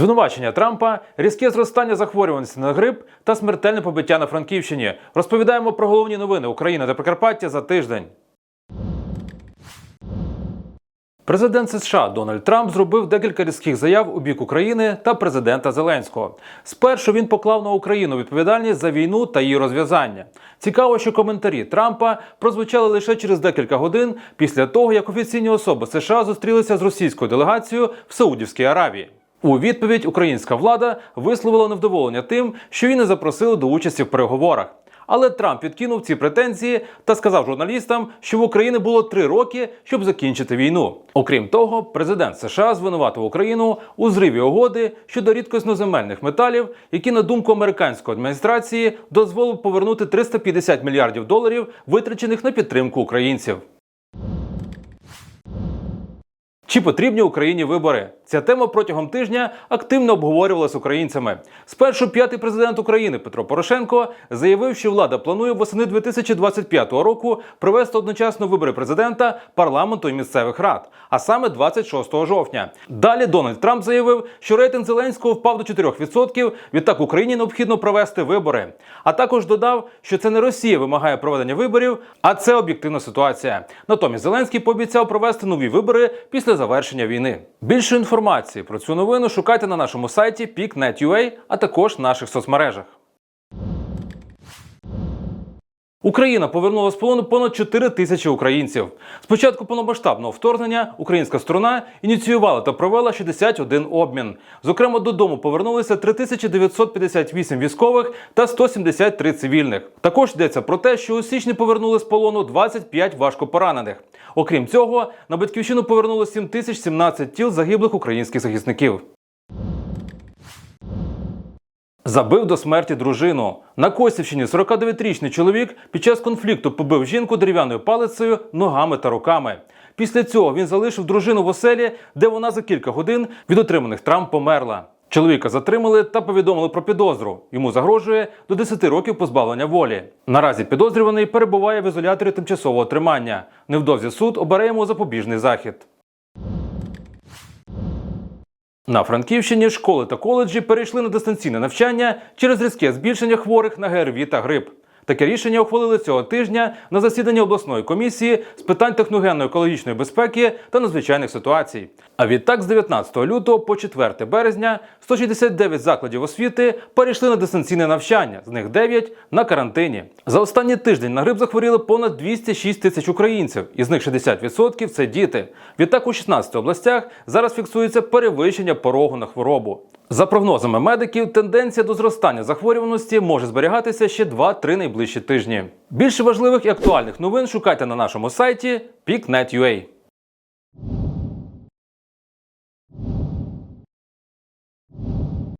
Звинувачення Трампа, різке зростання захворюваності на грип та смертельне побиття на Франківщині. Розповідаємо про головні новини України та Прикарпаття за тиждень. Президент США Дональд Трамп зробив декілька різких заяв у бік України та президента Зеленського. Спершу він поклав на Україну відповідальність за війну та її розв'язання. Цікаво, що коментарі Трампа прозвучали лише через декілька годин після того, як офіційні особи США зустрілися з російською делегацією в Саудівській Аравії. У відповідь українська влада висловила невдоволення тим, що її не запросили до участі в переговорах. Але Трамп відкинув ці претензії та сказав журналістам, що в Україні було три роки, щоб закінчити війну. Окрім того, президент США звинуватив Україну у зриві угоди щодо рідкосноземельних металів, які, на думку американської адміністрації, дозволив повернути 350 мільярдів доларів, витрачених на підтримку українців. Чи потрібні Україні вибори? Ця тема протягом тижня активно обговорювалася українцями. Спершу п'ятий президент України Петро Порошенко заявив, що влада планує восени 2025 року провести одночасно вибори президента, парламенту і місцевих рад, а саме 26 жовтня. Далі Дональд Трамп заявив, що рейтинг Зеленського впав до 4%, Відтак Україні необхідно провести вибори. А також додав, що це не Росія вимагає проведення виборів, а це об'єктивна ситуація. Натомість Зеленський пообіцяв провести нові вибори після завершення війни. Більше інформації про цю новину шукайте на нашому сайті peak.net.ua, а також в наших соцмережах. Україна повернула з полону понад 4 тисячі українців. Спочатку повномасштабного вторгнення українська сторона ініціювала та провела 61 обмін. Зокрема, додому повернулися 3958 військових та 173 цивільних. Також йдеться про те, що у січні повернули з полону 25 важкопоранених. Окрім цього, на батьківщину повернули 7017 тіл загиблих українських захисників. Забив до смерті дружину. На Косівщині 49-річний чоловік під час конфлікту побив жінку дерев'яною палицею, ногами та руками. Після цього він залишив дружину в оселі, де вона за кілька годин від отриманих травм померла. Чоловіка затримали та повідомили про підозру. Йому загрожує до 10 років позбавлення волі. Наразі підозрюваний перебуває в ізоляторі тимчасового тримання. Невдовзі суд обере йому запобіжний захід. На Франківщині школи та коледжі перейшли на дистанційне навчання через різке збільшення хворих на ГРВІ та грип. Таке рішення ухвалили цього тижня на засіданні обласної комісії з питань техногенно-екологічної безпеки та надзвичайних ситуацій. А відтак, з 19 лютого по 4 березня 169 закладів освіти перейшли на дистанційне навчання, з них 9 на карантині. За останній тиждень на грип захворіли понад 206 тисяч українців, із них 60% – це діти. Відтак у 16 областях зараз фіксується перевищення порогу на хворобу. За прогнозами медиків, тенденція до зростання захворюваності може зберігатися ще 2-3 найближчі тижні. Більше важливих і актуальних новин шукайте на нашому сайті peak.net.ua.